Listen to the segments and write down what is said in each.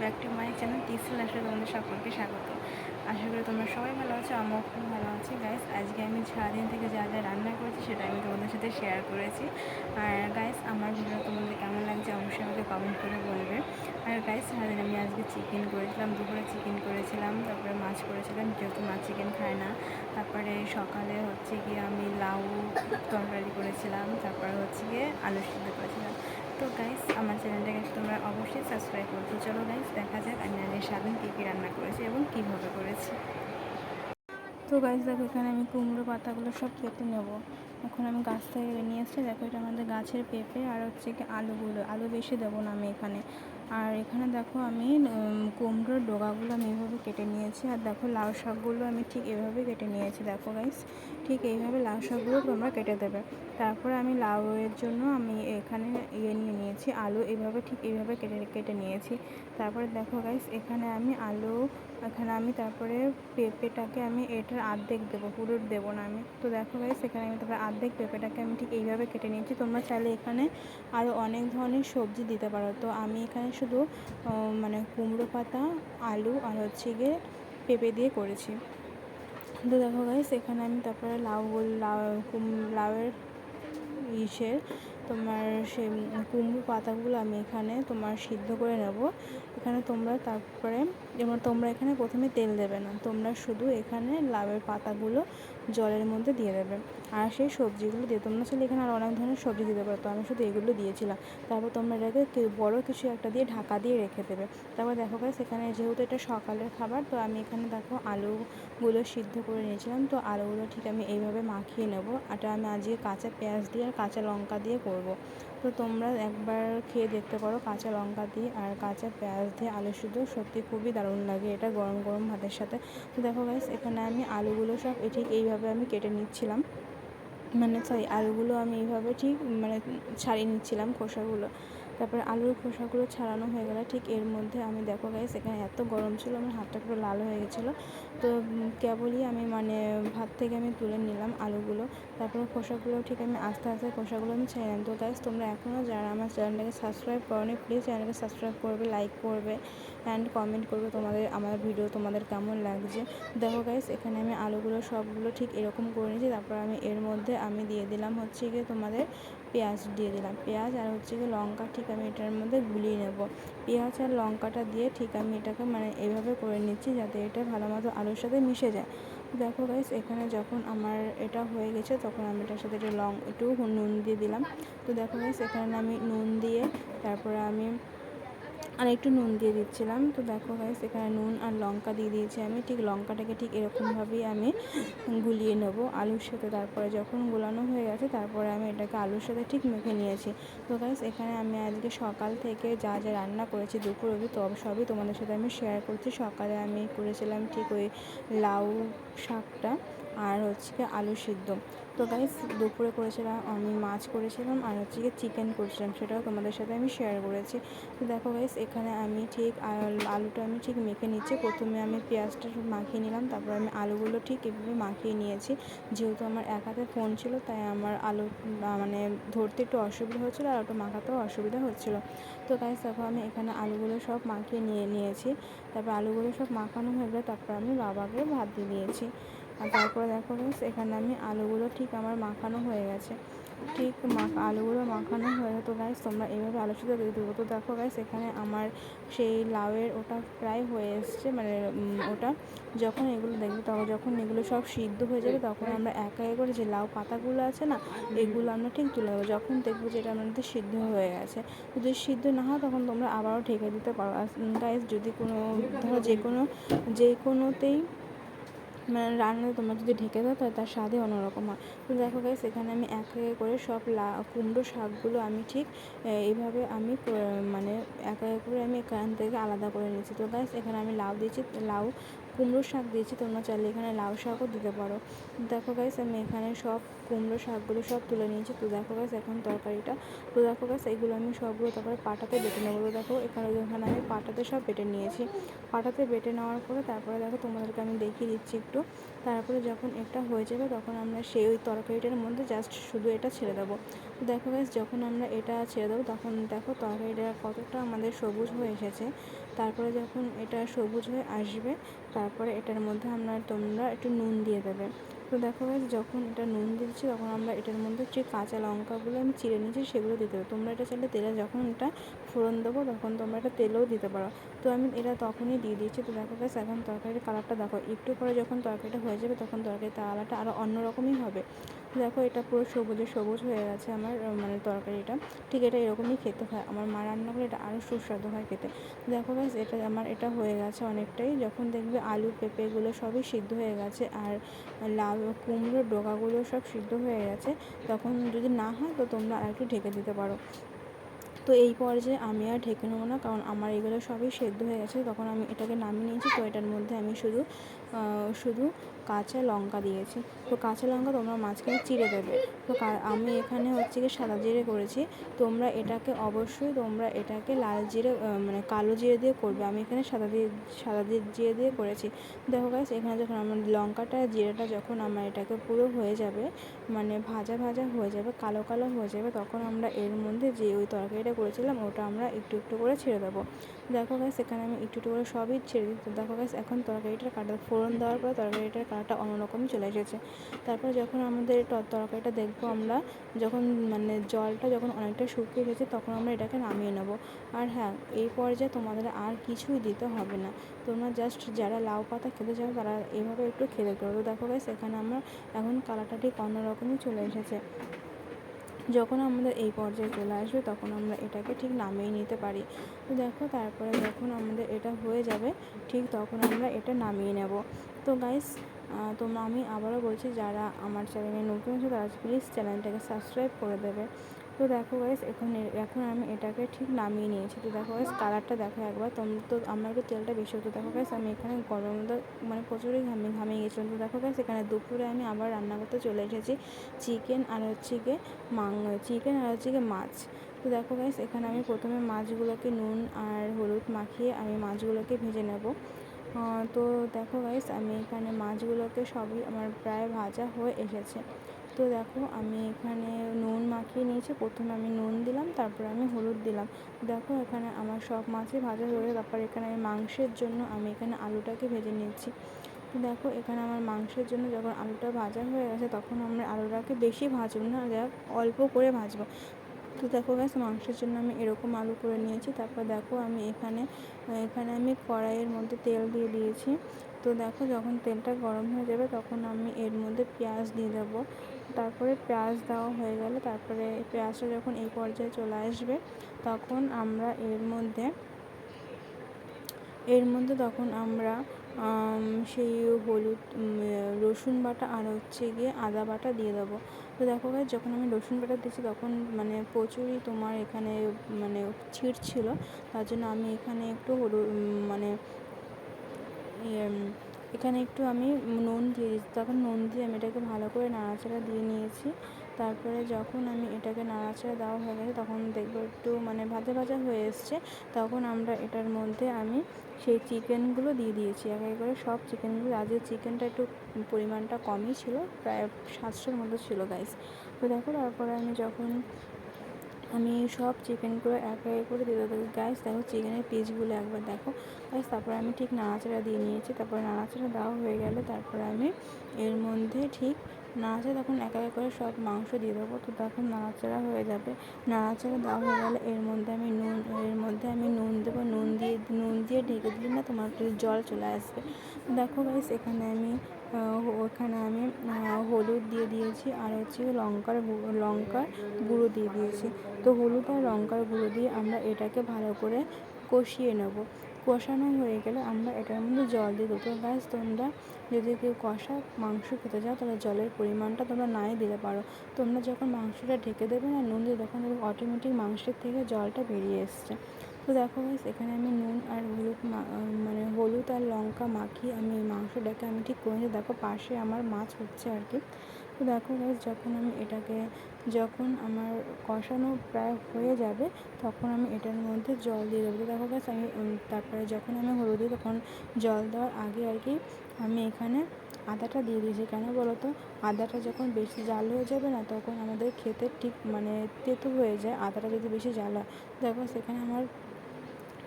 Back to my channel তিসিল আসলে তোমাদের সকলকে স্বাগত। আশা করি তোমরা সবাই ভালো আছো, আমিও খুব ভালো আছি। গাইস আজকে আমি সারাদিন থেকে যা যা রান্না করেছি সেটা আমি তোমাদের সাথে শেয়ার করেছি। আর গাইস আমার ভিডিও তোমাদের কেমন লাগছে অবশ্যই আমাকে কমেন্ট করে বলবে। আর গাইস সারাদিন আমি আজকে চিকেন করেছিলাম, দুপুরে চিকেন করেছিলাম, তারপরে মাছ করেছিলাম যেহেতু মাছ চিকেন খায় না। তারপরে সকালে হচ্ছে গিয়ে আমি লাউ তরকারি করেছিলাম, তারপরে হচ্ছে গিয়ে আলু সিদ্ধ করেছিলাম। তো গাইস আমার চ্যানেলটাকে তোমরা অবশ্যই সাবস্ক্রাইব করতে চলো গাইস দেখা যাক আমি আজকে সারাদিন কী কী রান্না করেছি এবং কীভাবে করেছি। তো গাইস দেখো, এখানে আমি কুমড়ো পাতাগুলো সব কেটে নেব। এখন আমি গাছ থেকে নিয়ে এসেছি। দেখো, এটা আমাদের গাছের পেঁপে আর হচ্ছে কি আলুগুলো। আলু বেশি দেবো না আমি এখানে। আর এখানে দেখো আমি কুমড়োর ডোগাগুলো আমি এভাবে কেটে নিয়েছি। আর দেখো লাউ শাকগুলো আমি ঠিক এভাবে কেটে নিয়েছি। দেখো গাইস ঠিক এইভাবে লাউ শাকগুলো তোমরা কেটে দেবে। তারপরে আমি লাউয়ের জন্য আমি এখানে ইয়ে নিয়ে নিয়েছি, আলু এভাবে ঠিক এইভাবে কেটে কেটে নিয়েছি। তারপরে দেখো গাইস এখানে আমি আলু, এখানে আমি তারপরে পেঁপেটাকে আমি এটার অর্ধেক দেবো পুরো দেবো না আমি। তো দেখো গাইস এখানে আমি তারপরে অর্ধেক পেঁপেটাকে আমি ঠিক এইভাবে কেটে নিয়েছি। তোমরা চাইলে এখানে আরও অনেক ধরনের সবজি দিতে পারো। তো আমি এখানে শুধু মানে কুমড়ো পাতা, আলু আর হচ্ছে গিয়ে পেঁপে দিয়ে করেছি। তো দেখো গাইস এখানে আমি তারপরে লাউ লাউ লাউয়ের ইসের তোমার সে কুমড়ো পাতাগুলো আমি এখানে তোমার সিদ্ধ করে নেব। এখানে তোমরা তারপরে যেমন তোমরা এখানে প্রথমে তেল দেবে না, তোমরা শুধু এখানে লাউয়ের পাতাগুলো জলের মধ্যে দিয়ে দেবে। আর সেই সবজিগুলো দিয়ে, তোমরা চাইলে এখানে আর অনেক ধরনের সবজি দিতে পারো। তো আমি শুধু এগুলো দিয়েছিলাম। তারপর তোমরা এটাকে বড় কিছু একটা দিয়ে ঢাকা দিয়ে রেখে দেবে। তারপর দেখো গেছে এখানে যেহেতু এটা সকালের খাবার, তো আমি এখানে দেখো আলুগুলো সিদ্ধ করে নিয়েছিলাম। তো আলুগুলো ঠিক আমি এইভাবে মাখিয়ে নেব। এটা আমি আজকে কাঁচা পেঁয়াজ দিয়ে আর কাঁচা লঙ্কা দিয়ে করব। তো তোমরা একবার খেয়ে দেখতে পারো কাঁচা লঙ্কা দিয়ে আর কাঁচা পেঁয়াজ দিয়ে আলু সিদ্ধ। সত্যি খুবই দারুণ লাগে এটা গরম গরম ভাতের সাথে। তো দেখো গাইস এখানে আমি আলুগুলো সব ঠিক এইভাবে আমি কেটে নিচ্ছিলাম। মানে সরি আলুগুলো আমি এইভাবে ঠিক মানে ছাড়িয়ে নিচ্ছিলাম খোসাগুলো। তারপরে আলুর খোসাগুলো ছাড়ানো হয়ে গেলে। ঠিক এর মধ্যে আমি, দেখো গাইস এখানে এত গরম ছিল, আমার হাতটা পুরো লাল হয়ে গেছিল। তো কেবলই আমি মানে ভাত থেকে আমি তুলে নিলাম আলুগুলো। তারপরে খোসাগুলো ঠিক আমি আস্তে আস্তে খোসাগুলো আমি ছেড়ে নিলাম তো গাইস তোমরা এখনও যারা আমার চ্যানেলটাকে সাবস্ক্রাইব করনি প্লিজ চ্যানেলকে সাবস্ক্রাইব করবে লাইক করবে অ্যান্ড কমেন্ট করবে তোমাদের, আমার ভিডিও তোমাদের কেমন লাগছে। দেখো গাইস এখানে আমি আলুগুলো সবগুলো ঠিক এরকম করে নিয়েছি। তারপর আমি এর মধ্যে আমি দিয়ে দিলাম হচ্ছে গিয়ে তোমাদের পেঁয়াজ দিয়ে দিলাম। পেঁয়াজ আর হচ্ছে গিয়ে লঙ্কা ঠিক আমি এটার মধ্যে গুলিয়ে নেব। পেঁয়াজ আর লঙ্কাটা দিয়ে ঠিক আমি এটাকে মানে এভাবে করে নিচ্ছি যাতে এটা ভালো মতো আলুর সাথে মিশে যায়। দেখো গাইস এখানে যখন আমার এটা হয়ে গেছে তখন আমি এটার সাথে একটু লং, একটু নুন দিয়ে দিলাম। তো দেখো গাইস এখানে আমি নুন দিয়ে তারপরে আমি আর একটু নুন দিয়ে দিচ্ছিলাম। তো দেখো গাইস এখানে নুন আর লঙ্কা দিয়ে দিয়েছি আমি। ঠিক লঙ্কাটাকে ঠিক এরকমভাবেই আমি গুলিয়ে নেব আলুর সাথে। তারপরে যখন গুলানো হয়ে গেছে, তারপরে আমি এটাকে আলুর সাথে ঠিক মেখে নিয়েছি। তো গাইস এখানে আমি আজকে সকাল থেকে যা যা রান্না করেছি দুপুর অবধি তো সবই তোমাদের সাথে আমি শেয়ার করছি। সকালে আমি করেছিলাম ঠিক ওই লাউ শাকটা। আর হচ্ছে কি আলু সিদ্ধ। তো গাইস দুপুরে করেছিলাম, আমি মাছ করেছিলাম আর হচ্ছে গিয়ে চিকেন করেছিলাম, সেটাও তোমাদের সাথে আমি শেয়ার করেছি। তো দেখো গাইস এখানে আমি ঠিক আলুটা আমি ঠিক মেখে নিচ্ছি। প্রথমে আমি পেঁয়াজটা মাখিয়ে নিলাম, তারপর আমি আলুগুলো ঠিক এভাবে মাখিয়ে নিয়েছি। যেহেতু আমার এক হাতে ফোন ছিল, তাই আমার আলু মানে ধরতে একটু অসুবিধা হচ্ছিল আর ওটা মাখাতেও অসুবিধা হচ্ছিল। তো গাইস দেখো আমি এখানে আলুগুলো সব মাখিয়ে নিয়ে নিয়েছি। তারপর আলুগুলো সব মাখানো হয়ে গেলে তারপর আমি বাবাকে ভাত দিয়ে দিয়েছি। আর তারপরে দেখো এখানে আমি আলুগুলো ঠিক আমার মাখানো হয়ে গেছে। ঠিক মাখা, আলুগুলো মাখানো হয়ে তো গাইস তোমরা এইভাবে আলু সিদ্ধ দিয়ে দেবো। তো দেখো গাইস এখানে আমার সেই লাউয়ের ওটা প্রায় হয়ে এসছে মানে ওটা। যখন এগুলো দেখবে তখন যখন এগুলো সব সিদ্ধ হয়ে যাবে, তখন আমরা একা একা করে যে লাউ পাতাগুলো আছে না, এগুলো আমরা ঠিক তুলে দেবো যখন দেখব যে এটা আমাদের সিদ্ধ হয়ে গেছে। যদি সিদ্ধ না হয়, তখন তোমরা আবারও ঢেকে দিতে পারো। গাইস যদি কোনো ধরো যে কোনো, যে কোনোতেই মানে রান্নাতে তোমরা যদি ঢেকে দাও, তাহলে তার স্বাদই অন্যরকম হয়। তো দেখো গাইস এখানে আমি এক এক করে সব লা, কুমড়ো শাকগুলো আমি ঠিক এইভাবে আমি মানে এক এক করে আমি এখান থেকে আলাদা করে নিয়েছি। তো গাইস এখানে আমি লাউ দিয়েছি, লাউ কুমড়ো শাক দিয়েছি, তোমরা চাইলে এখানে লাউ শাকও দিতে পারো। দেখো গাইস আমি এখানে সব কুমড়ো শাকগুলো সব তুলে নিয়েছি। তো দেখো গাইস এখন তরকারিটা। তো দেখো গাইস এগুলো আমি সবগুলো তারপরে পাটাতে বেটে নেব। তো দেখো, এখানে এখানে আমি পাটাতে সব বেটে নিয়েছি। পাটাতে বেটে নেওয়ার পরে তারপরে দেখো, তোমাদেরকে আমি দেখিয়ে দিচ্ছি একটু। তারপরে যখন এটা হয়ে যাবে, তখন আমরা সেই ওই তরকারিটার মধ্যে জাস্ট শুধু এটা ছেড়ে দেবো। তো দেখো গাছ যখন আমরা এটা ছেড়ে দেবো, তখন দেখো তরকারিটা কতটা আমাদের সবুজ হয়ে এসেছে। তারপরে যখন এটা সবুজ হয়ে আসবে, তারপরে এটার মধ্যে আমরা তোমরা একটু নুন দিয়ে দেবে। তো দেখো গেছে যখন এটা নুন দিচ্ছি, তখন আমরা এটার মধ্যে যে কাঁচা লঙ্কাগুলো আমি চিড়ে নিয়েছি, সেগুলো দিতে পারো তোমরা এটা চাইলে তেলে যখন এটা ফোড়ন দেবো, তখন তোমরা এটা তেলেও দিতে পারো। তো আমি এটা তখনই দিয়ে দিয়েছি। তো দেখো গেছে এখন তরকারির কালারটা দেখো। একটু পরে যখন তরকারিটা হয়ে যাবে, তখন তরকারির কালারটা আরও অন্যরকমই হবে। দেখো, এটা পুরো সবুজে সবুজ হয়ে গেছে আমার মানে তরকারিটা। ঠিক এটা এরকমই খেতে হয়। আমার মা রান্না করে এটা আরও সুস্বাদু হয় খেতে। দেখো গাইস এটা আমার, এটা হয়ে গেছে অনেকটাই। যখন দেখবে আলু, পেঁপে এগুলো সবই সিদ্ধ হয়ে গেছে আর লাউ কুমড়োর ডোকাগুলো সব সিদ্ধ হয়ে গেছে, তখন যদি না হয় তো তোমরা আর একটু ঢেকে দিতে পারো। তো এই পর্যায়ে আমি আর ঢেকে নেব না, কারণ আমার এগুলো সবই সেদ্ধ হয়ে গেছে। তখন আমি এটাকে নামিয়ে নিয়েছি। তো এটার মধ্যে আমি শুধু শুধু কাঁচা লঙ্কা দিয়েছি। তো কাঁচা লঙ্কা তোমরা মাঝখানে চিড়ে দেবে। তো আমি এখানে হচ্ছে কি সাদা জিরে করেছি। তোমরা এটাকে অবশ্যই, তোমরা এটাকে লাল জিরে মানে কালো জিরে দিয়ে করবে। আমি এখানে সাদা দিয়ে, সাদা জিরে দিয়ে করেছি। দেখো গাছ এখানে যখন আমার লঙ্কাটা, জিরেটা যখন আমার এটাকে পুরো হয়ে যাবে মানে ভাজা ভাজা হয়ে যাবে, কালো কালো হয়ে যাবে, তখন আমরা এর মধ্যে যে ওই তরকারিটা করেছিলাম, ওটা আমরা একটু একটু করে ছেড়ে দেবো। দেখো গাছ এখানে আমি একটু একটু করে সবই ছেড়ে তো দেখো গাছ এখন তরকারিটার কাটা ফোড়ন দেওয়ার পরে তরকারিটার কালারটা অন্যরকমই চলে এসেছে। তারপর যখন আমাদের তরকারিটা দেখব আমরা, যখন মানে জলটা যখন অনেকটা শুকিয়ে এসেছে, তখন আমরা এটাকে নামিয়ে নেব। আর হ্যাঁ এই পর্যায়ে তোমাদের আর কিছুই দিতে হবে না। তোমরা জাস্ট যারা লাউ পাতা খেতে চাও, তারা এইভাবে একটু খেতে পারো। দেখো গাছ এখানে আমার এখন কালারটা ঠিক অন্যরকমই চলে এসেছে। যখন আমাদের এই পর্যায়ে চলে আসবে, তখন আমরা এটাকে ঠিক নামিয়ে নিতে পারি। তো দেখো, তারপরে যখন আমাদের এটা হয়ে যাবে, ঠিক তখন আমরা এটা নামিয়ে নেব। তো গাইস তো আমি আবারও বলছি, যারা আমার চ্যানেলে নতুন আছে, তারা প্লিজ চ্যানেলটাকে সাবস্ক্রাইব করে দেবে। তো দেখো গাইস এখন এখন আমি এটাকে ঠিক নামিয়ে নিয়েছি। তো দেখো গাইস কালারটা দেখো একবার। তোমরা তো, আমার একটু তেলটা বেশি হতো। দেখো গাইস আমি এখানে গরম মানে প্রচুরই ঘামিয়ে ঘামিয়ে গেছিলাম। তো দেখো গাইস এখানে দুপুরে আমি আবার রান্না করতে চলে এসেছি। চিকেন আর হচ্ছে গিয়ে মাং চিকেন আর হচ্ছে গিয়ে মাছ। তো দেখো গাইস এখানে আমি প্রথমে মাছগুলোকে নুন আর হলুদ মাখিয়ে আমি মাছগুলোকে ভেজে নেব। তো দেখো গাইস আমি এখানে মাছগুলোকে সবই আমার প্রায় ভাজা হয়ে এসেছে। তো দেখো, আমি এখানে নুন মাখিয়ে নিয়েছি। প্রথমে আমি নুন দিলাম, তারপরে আমি হলুদ দিলাম। দেখো, এখানে আমার সব মাছই ভাজা হয়ে তারপর এখানে আমি মাংসের জন্য আমি এখানে আলুটাকে ভেজে নিচ্ছি তো দেখো, এখানে আমার মাংসের জন্য যখন আলুটা ভাজা হয়ে গেছে, তখন আমরা আলুটাকে বেশি ভাজবো না, দেখ, অল্প করে ভাজবো। তো দেখো গ্যাস মাংসের জন্য আমি এরকম আলু করে নিয়েছি। তারপর দেখো, আমি এখানে এখানে আমি কড়াইয়ের মধ্যে তেল দিয়ে দিয়েছি। তো দেখো, যখন তেলটা গরম হয়ে যাবে, তখন আমি এর মধ্যে পেঁয়াজ দিয়ে দেবো। তারপরে পেঁয়াজ দেওয়া হয়ে গেলে তারপরে পেঁয়াজটা যখন এই পর্যায়ে চলে আসবে, তখন আমরা এর মধ্যে এর মধ্যে তখন আমরা সেই হলুদ রসুন বাটা আর হচ্ছে গিয়ে আদা বাটা দিয়ে দেবো। তো দেখো গাছ যখন আমি রসুন বাটা দিয়েছি তখন মানে প্রচুরই তোমার এখানে মানে ছিট ছিল। তার জন্য আমি এখানে একটু হলুদ মানে ইয়ে এখানে একটু আমি নুন দিয়ে দিচ্ছি। তখন নুন দিয়ে আমি এটাকে ভালো করে নাড়াচাড়া দিয়ে নিয়েছি। তারপরে যখন আমি এটাকে নাড়াচাড়া দেওয়া হয়ে গেছে, তখন দেখব একটু মানে ভাজা ভাজা হয়ে এসছে। তখন আমরা এটার মধ্যে আমি সেই চিকেনগুলো দিয়ে দিয়েছি। এক এক করে সব চিকেনগুলো আজকে চিকেনটা একটু পরিমাণটা কমই ছিল, প্রায় সাতশোর মতো ছিল গাইস তো দেখো, তারপরে আমি যখন আমি সব চিকেনগুলো এক এক করে দিতে দেবো। গ্যাস দেখো চিকেনের পিসগুলো একবার দেখো। গ্যাস তারপরে আমি ঠিক নাড়াচাড়া দিয়ে নিয়েছি। তারপরে নাড়াচাড়া দেওয়া হয়ে গেলে তারপরে আমি এর মধ্যে ঠিক নাড়াচাড়া তখন এক এক করে সব মাংস দিয়ে দেবো। তো তখন নাড়াচাড়া হয়ে যাবে। নাড়াচাড়া দেওয়া হয়ে গেলে এর মধ্যে আমি নুন, এর মধ্যে আমি নুন দেবো। নুন দিয়ে নুন দিয়ে ঢেকে দিলে না তোমার জল চলে আসবে। দেখো গাইস এখানে আমি ওখানে আমি হলুদ দিয়ে দিয়েছি আর হচ্ছে লঙ্কার লঙ্কার গুঁড়ো দিয়ে দিয়েছি। তো হলুদ আর লঙ্কার গুঁড়ো দিয়ে আমরা এটাকে ভালো করে কষিয়ে নেব। কষানো হয়ে গেলে আমরা এটার মধ্যে জল দিয়ে দেবো। গাছ তোমরা যদি কেউ কষা মাংস খেতে চাও, তাহলে জলের পরিমাণটা তোমরা নাই দিতে পারো। তোমরা যখন মাংসটা ঢেকে দেবে না নুন দিয়ে, তখন অটোমেটিক মাংসের থেকে জলটা বেরিয়ে এসছে। তো দেখো গাইস এখানে আমি নুন আর হলুদ মানে হলুদ আর লঙ্কা মাখিয়ে আমি মাংসটাকে আমি ঠিক করে দেখো পাশে আমার মাছ হচ্ছে আর কি। তো দেখো গাইস যখন আমি এটাকে, যখন আমার কষানো প্রায় হয়ে যাবে, তখন আমি এটার মধ্যে জল দিয়ে দেবো। দেখো গাছ আমি তারপরে যখন আমি হলুদ দিই, তখন জল দেওয়ার আগে আর কি আমি এখানে আদাটা দিয়ে দিয়েছি। কেন বলো তো আদাটা যখন বেশি জাল হয়ে যাবে না, তখন আমাদের খেতে ঠিক মানে তেতো হয়ে যায়, আদাটা যদি বেশি জাল হয়। দেখো সেখানে আমার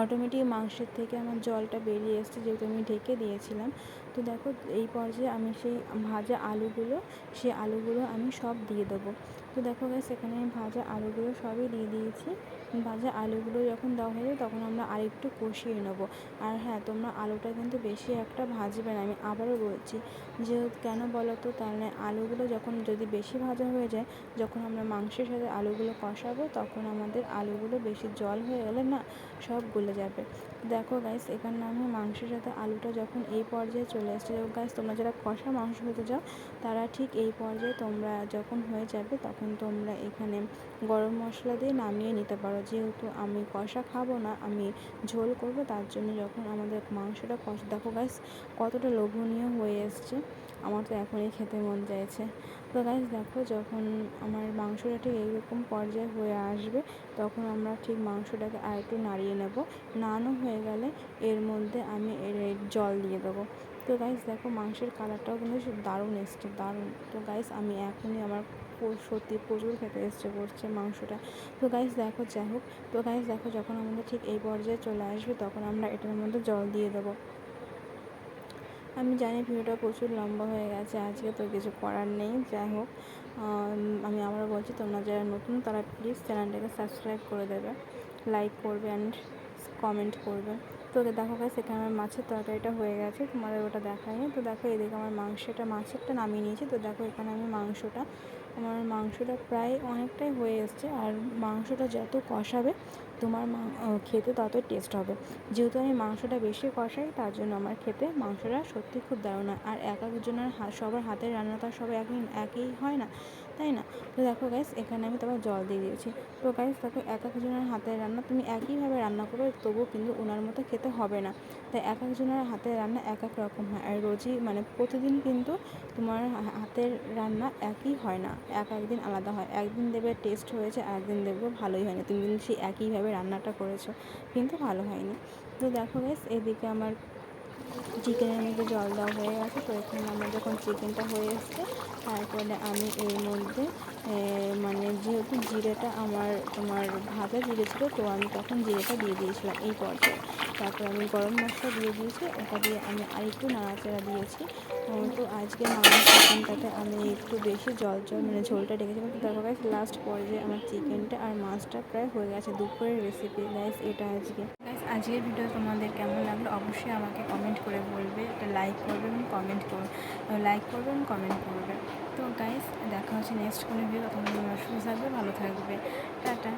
অটোমেটিক মাংসের থেকে আমার জলটা বেরিয়ে এসছে, যেহেতু আমি ঢেকে দিয়েছিলাম। তো দেখো, এই পর্যায়ে আমি সেই ভাজা আলুগুলো, সেই আলুগুলো আমি সব দিয়ে দেবো। তো দেখো গ্যাস এখানে আমি ভাজা আলুগুলো সবই দিয়ে দিয়েছি। ভাজা আলুগুলো যখন দেওয়া হয়ে যাবে তখন আমরা আরেকটু কষিয়ে নেব। আর হ্যাঁ তোমরা আলুটা কিন্তু বেশি একটা ভাজবে না, আমি আবারও বলছি। যে কেন বলো তো? তাহলে আলুগুলো যখন যদি বেশি ভাজা হয়ে যায়, যখন আমরা মাংসের সাথে আলুগুলো কষাবো, তখন আমাদের আলুগুলো বেশি জল হয়ে গেলে না সব গলে যাবে। দেখো গাইস এখানে আমি মাংসের সাথে আলুটা যখন এই পর্যায়ে চলে আসছে গাইস তোমরা যারা কষা মাংস হতে যাও তারা ঠিক এই পর্যায়ে তোমরা যখন হয়ে যাবে, তখন তোমরা এখানে গরম মশলা দিয়ে নামিয়ে নিতে পারো। যেহেতু আমি কষা খাব না, আমি ঝোল করব, তার জন্য যখন আমাদের মাংসটা কষা, দেখো গাইস কতটা লোভনীয় হয়ে এসছে। আমার তো এখনই খেতে মন চাইছে। তো গাইস দেখো যখন আমার মাংসটা ঠিক এইরকম পর্যায়ে হয়ে আসবে, তখন আমরা ঠিক মাংসটাকে আর একটু নাড়িয়ে নেব। নাড়ানো হয়ে গেলে এর মধ্যে আমি এর জল দিয়ে দেবো। তো গাইস দেখো মাংসের কালারটাও কিন্তু দারুণ এসছে, দারুণ। তো গাইস আমি এখনই আমার সত্যি প্রচুর খেতে এসছে করছে মাংসটা। তো গাইস দেখো, যাই হোক, তো গাইস দেখো, যখন আমাদের ঠিক এই পর্যায়ে চলে আসবে, তখন আমরা এটার মধ্যে জল দিয়ে দেবো। আমি জানি ভিডিওটা প্রচুর লম্বা হয়ে গেছে, আজকে তো কিছু করার নেই, যাই হোক। আমি আবারও বলছি, তোমরা যারা নতুন, তারা প্লিজ চ্যানেলটাকে সাবস্ক্রাইব করে দেবে লাইক করবে অ্যান্ড কমেন্ট করবে। তো দেখো গাছ এখানে আমার মাছের তরকারিটা হয়ে গেছে, তোমাদের ওটা দেখায়নি তো দেখো, এদিকে আমার মাংসটা মাছেরটা নামিয়ে নিয়েছি। তো দেখো, এখানে আমি মাংসটা আমার মাংসটা প্রায় অনেকটাই হয়ে এসছে আর মাংসটা যত কষাবে, তোমার খেতে তত টেস্ট হবে। যেহেতু আমি মাংসটা বেশি কষাই, তার জন্য আমার খেতে মাংসটা সত্যি খুব দারুণ হয়। আর এক একজনের সবার হাতের রান্না তো সবাই একই একই হয় না। তাই না? তো দেখো গাইস এখানে আমি তোমার জল দিয়ে দিয়েছি। তো গাইস দেখো এক একজনের হাতের রান্না তুমি একইভাবে রান্না করবে তবুও কিন্তু ওনার মতো খেতে হবে না। তাই এক একজনের হাতের রান্না এক এক রকম হয়। আর রোজই মানে প্রতিদিন কিন্তু তোমার হাতের রান্না একই হয় না। এক একদিন আলাদা হয়। একদিন দেবে টেস্ট হয়েছে একদিন দেখবে ভালোই হয়নি। তুমি কিন্তু সেই একইভাবে রান্নাটা করেছ, কিন্তু ভালো হয়নি। তো দেখো গাইস এদিকে আমার চিকেনের মধ্যে জল দেওয়া হয়ে গেছে, তো এখানে আমার যখন চিকেনটা হয়ে এসছে, তারপরে আমি এর মধ্যে মানে যেহেতু জিরেটা আমার তোমার ভাজা জিরে ছিল, তো আমি তখন জিরেটা দিয়ে দিয়েছিলাম এই পর্যায়ে। তারপর আমি গরম মশলা দিয়ে দিয়েছি, ওটা দিয়ে আমি আরেকটু নাড়াচাড়া দিয়েছি। তো আজকে মাংস চিকেনটাতে আমি একটু বেশি জল জল মানে ঝোলটা রেখেছিলাম তো দেখো গাইস লাস্ট পর্যায়ে আমার চিকেনটা আর মাছটা প্রায় হয়ে গেছে, দুপুরের রেসিপি গাইস এটা আজকে। আজকের ভিডিও তোমাদের কেমন লাগল অবশ্যই আমাকে কমেন্ট করে বলবে, একটা লাইক করবে এবং কমেন্ট করবে লাইক করবে এবং কমেন্ট করবে। তো গাইস দেখা হচ্ছে নেক্সট কোনো ভিডিও তখন সুস্থ থাকবে, ভালো থাকবে। টাটা।